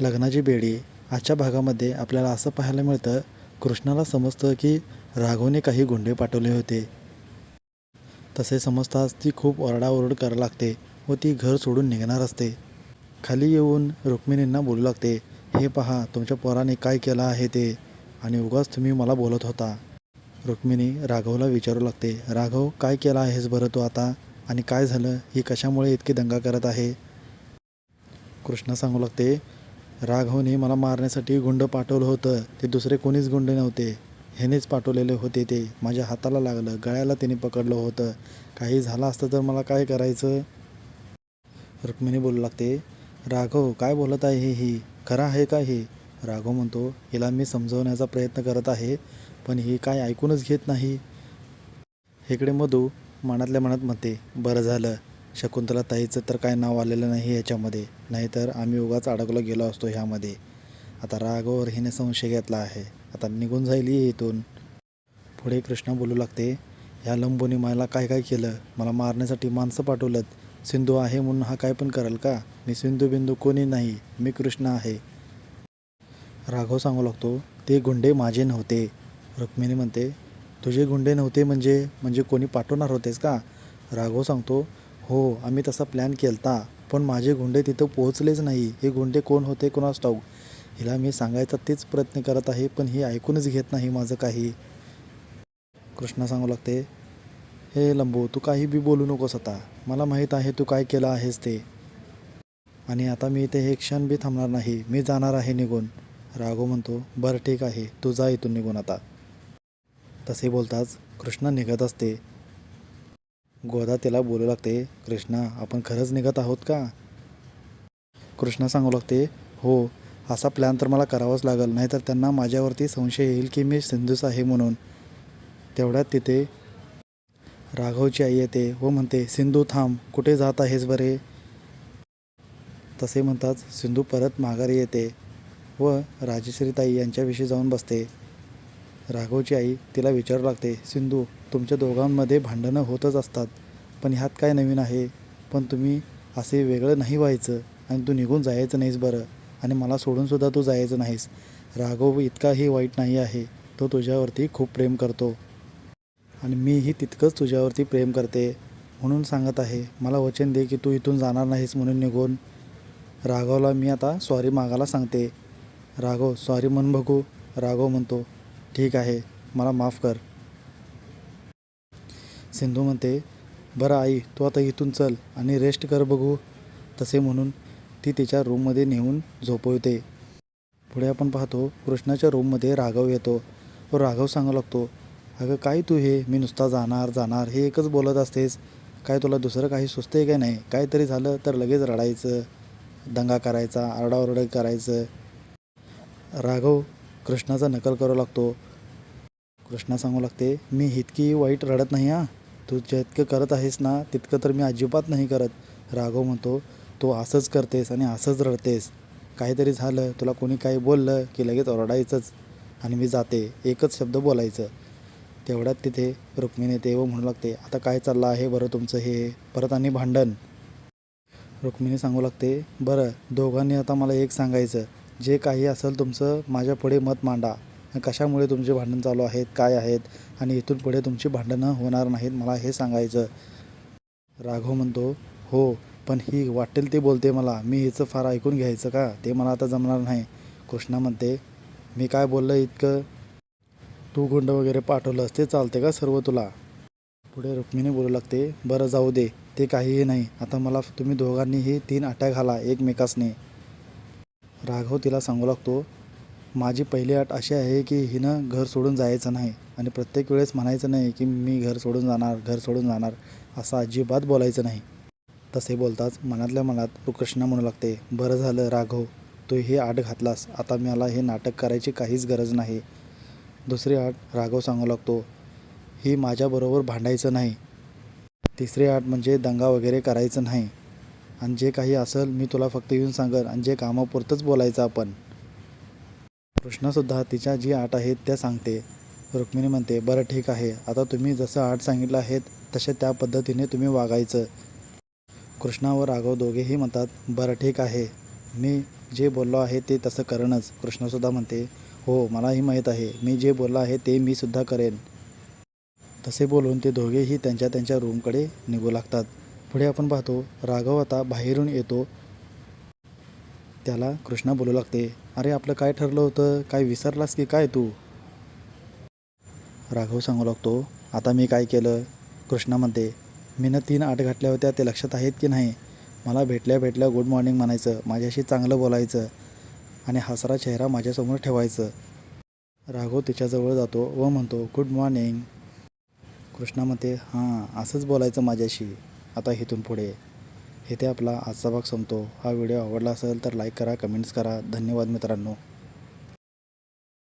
लग्नाची बेडी आजच्या भागामध्ये आपल्याला असं पाहायला मिळतं कृष्णाला समजतं की राघवने काही गुंडे पाठवले होते. तसे समजताच ती खूप ओरडाओरड करायला लागते व ती घर सोडून निघणार असते. खाली येऊन रुक्मिणींना बोलू लागते हे पहा तुमच्या पोराने काय केलं आहे ते? आणि उगाच तुम्ही मला बोलत होता. रुक्मिणी राघवला विचारू लागते राघव काय केला आहेस बरं तू आता? आणि काय झालं? ही कशामुळे इतकी दंगा करत आहे? कृष्णा सांगू लागते राघवने मला मारण्यासाठी गुंड पाठवलं होतं. ते दुसरे कोणीच गुंड नव्हते. ह्यानेच पाठवलेले होते ते. माझ्या हाताला लागलं. गळ्याला त्याने पकडलं होतं. काही झालं असतं तर मला काय करायचं? रुक्मिणी बोलू लागते. राघव काय बोलत आहे ही? खरं आहे का हे? राघव म्हणतो हिला मी समजवण्याचा प्रयत्न करत आहे पण ही काय ऐकूनच घेत नाही? इकडे मधू मनातल्या मनात म्हणते बरं झालं. शकुंतला ताईचं तर काय नाव आलेलं नाही याच्यामध्ये. नाहीतर आम्ही उगाच अडकलो गेलो असतो ह्यामध्ये. आता राघवर हिने संशय घेतला आहे. आता निघून जाईल इथून. पुढे कृष्णा बोलू लागते ह्या लंबोनी मला काय काय केलं? मला मारण्यासाठी माणसं पाठवलं सिंधू आहे म्हणून हा काय पण करेल का? मी सिंधू बिंदू कोणी नाही. मी कृष्ण आहे. राघव सांगू लागतो ते गुंडे माझे नव्हते. रुक्मिणी म्हणते तुझे गुंडे नव्हते म्हणजे म्हणजे कोणी पाठवणार होतेस का? राघव सांगतो हो आम्ही तसा प्लॅन केलता पण माझे गुंडे तिथं पोहोचलेच नाही. हे गुंडे कोण होते कोणास ठाऊक? हिला मी सांगायचा तेच प्रयत्न करत आहे पण ही ऐकूनच घेत नाही माझं काही. कृष्णा सांगू लागते हे लंबू तू काही बी बोलू नकोस आता. मला माहीत आहे तू काय केलं आहेस ते. आणि आता मी इथे हे क्षण बी थांबणार नाही. मी जाणार आहे निघून. राघव म्हणतो बरं ठीक आहे. तू जा इथून निघून आता. तसे बोलताच कृष्णा निघत असते. गोदा त्याला बोलू लागते कृष्णा आपण खरंच निघत आहोत का? कृष्णा सांगू लागते हो असा प्लॅन तर मला करावाच लागेल नाहीतर त्यांना माझ्यावरती संशय येईल की मी सिंधूच आहे म्हणून. तेवढ्यात तिथे राघवची आई येते व म्हणते सिंधू थांब कुठे जात आहेस बरे? तसे म्हणताच सिंधू परत माघारी येते व राजश्रीताई यांच्याविषयी जाऊन बसते. राघवची आई तिला विचारू लागते सिंधू तुमच्या दोघांमध्ये भांडणं होतच असतात पण ह्यात काय नवीन आहे? पण तुम्ही असे वेगळं नाही व्हायचं आणि तू निघून जायचं नाहीस बरं आणि मला सोडूनसुद्धा तू जायचं नाहीस. राघव इतकाही वाईट नाही आहे तो तुझ्यावरती खूप प्रेम करतो आणि मीही तितकंच तुझ्यावरती प्रेम करते. म्हणून सांगत आहे मला वचन दे की तू इथून जाणार नाहीस म्हणून निघून. राघवला मी आता सॉरी मागायला सांगते. राघव सॉरी म्हण बघू राघव म्हणतो. ठीक आहे मला माफ कर. सिंधू म्हणते बरं आई तू आता इथून चल आणि रेस्ट कर बघू. तसे म्हणून ती तिच्या रूममध्ये नेऊन झोपवते. पुढे आपण पाहतो कृष्णाच्या रूममध्ये राघव येतो. व राघव सांगू लागतो अगं काय तू हे? मी नुसता जाणार जाणार हे एकच बोलत असतेस. काय तुला दुसरं काही सुचतंय काय नाही? काहीतरी झालं तर लगेच रडायचं. दंगा करायचा आरडाओरडा करायचं. राघव कृष्णाचा नकल करू लागतो. कृष्णा सांगू लागते मी इतकी वाईट रडत नाही हां. तू जितकं करत आहेस ना तितकं तर मी अजिबात नाही करत. राघव म्हणतो तू असंच करतेस आणि असंच रडतेस. काहीतरी झालं तुला कोणी काही बोललं की लगेच ओरडायचंच आणि मी जाते एकच शब्द बोलायचं. तेवढ्यात तिथे रुक्मिणी येते व म्हणू लागते आता काय चाललं आहे बरं तुमचं हे? परत आणि भांडण. रुक्मिणी सांगू लागते बरं दोघांनी आता मला एक सांगायचं. जे काही असेल तुमचं माझ्या पुढे मत मांडा. कशामुळे तुमचे भांडण चालू आहेत काय आहेत आणि इथून पुढे तुमची भांडणं होणार नाहीत मला हे सांगायचं. राघव म्हणतो हो पण ही वाटेल ते बोलते मला. मी हिचं फार ऐकून घ्यायचं का? ते मला आता जमणार नाही. कृष्णा म्हणते मी काय बोललं इतकं? तू गुंड वगैरे पाठवलंस ते चालते का सर्व तुला? पुढे रुक्मिणी बोलू लागते बरं जाऊ दे. ते काहीही नाही. आता मला तुम्ही दोघांनीही तीन अटॅक घाला एकमेकासने. राघव तिला सांगू लागतो माझी पहिली अट अशी आहे की हिनं घर सोडून जायचं नाही आणि प्रत्येक वेळेस म्हणायचं नाही की मी घर सोडून जाणार घर सोडून जाणार असं अजिबात बोलायचं नाही. तसे बोलताच मनातल्या मनात कृष्णा म्हणू लागते बरं झालं राघव तू हे आट घातलास आता मला हे नाटक करायची काहीच गरज नाही. दुसरी आट राघव सांगू लागतो ही माझ्याबरोबर भांडायचं नाही. तिसरी आट म्हणजे दंगा वगैरे करायचं नाही. आणि जे काही असेल मी तुला फक्त येऊन सांगेन आणि जे कामापुरतंच बोलायचं आपण. कृष्णासुद्धा तिच्या जी आट आहेत त्या सांगते. रुक्मिणी म्हणते बरं ठीक आहे. आता तुम्ही जसं आट सांगितलं आहेत तसे त्या पद्धतीने तुम्ही वागायचं. कृष्णा व राघव दोघेही म्हणतात बरं ठीक आहे. मी जे बोललो आहे ते तसं करेनच कृष्णासुद्धा म्हणते हो मलाही माहीत आहे. मी जे बोललो आहे ते मी सुद्धा करेन. तसे बोलून ते दोघेही त्यांच्या त्यांच्या रूमकडे निघू लागतात. पुढे आपण पाहतो राघव आता बाहेरून येतो. त्याला कृष्णा बोलू लागते अरे आपलं काय ठरलं होतं? काय विसरलास की काय तू? राघव सांगू लागतो आता मी काय केलं? कृष्णा म्हणते मीनं तीन आठ घातल्या होत्या ते लक्षात आहेत की नाही? मला भेटल्या भेटल्या गुड मॉर्निंग म्हणायचं माझ्याशी चांगलं बोलायचं आणि हसरा चेहरा माझ्यासमोर ठेवायचं. राघव तिच्याजवळ जातो व म्हणतो गुड मॉर्निंग कृष्णा म्हणते हां असंच बोलायचं माझ्याशी. आता इथून पुढे. इथे आपला आजचा भाग संपतो. हा व्हिडिओ आवडला असेल तर लाईक करा कमेंट्स करा. धन्यवाद मित्रांनो.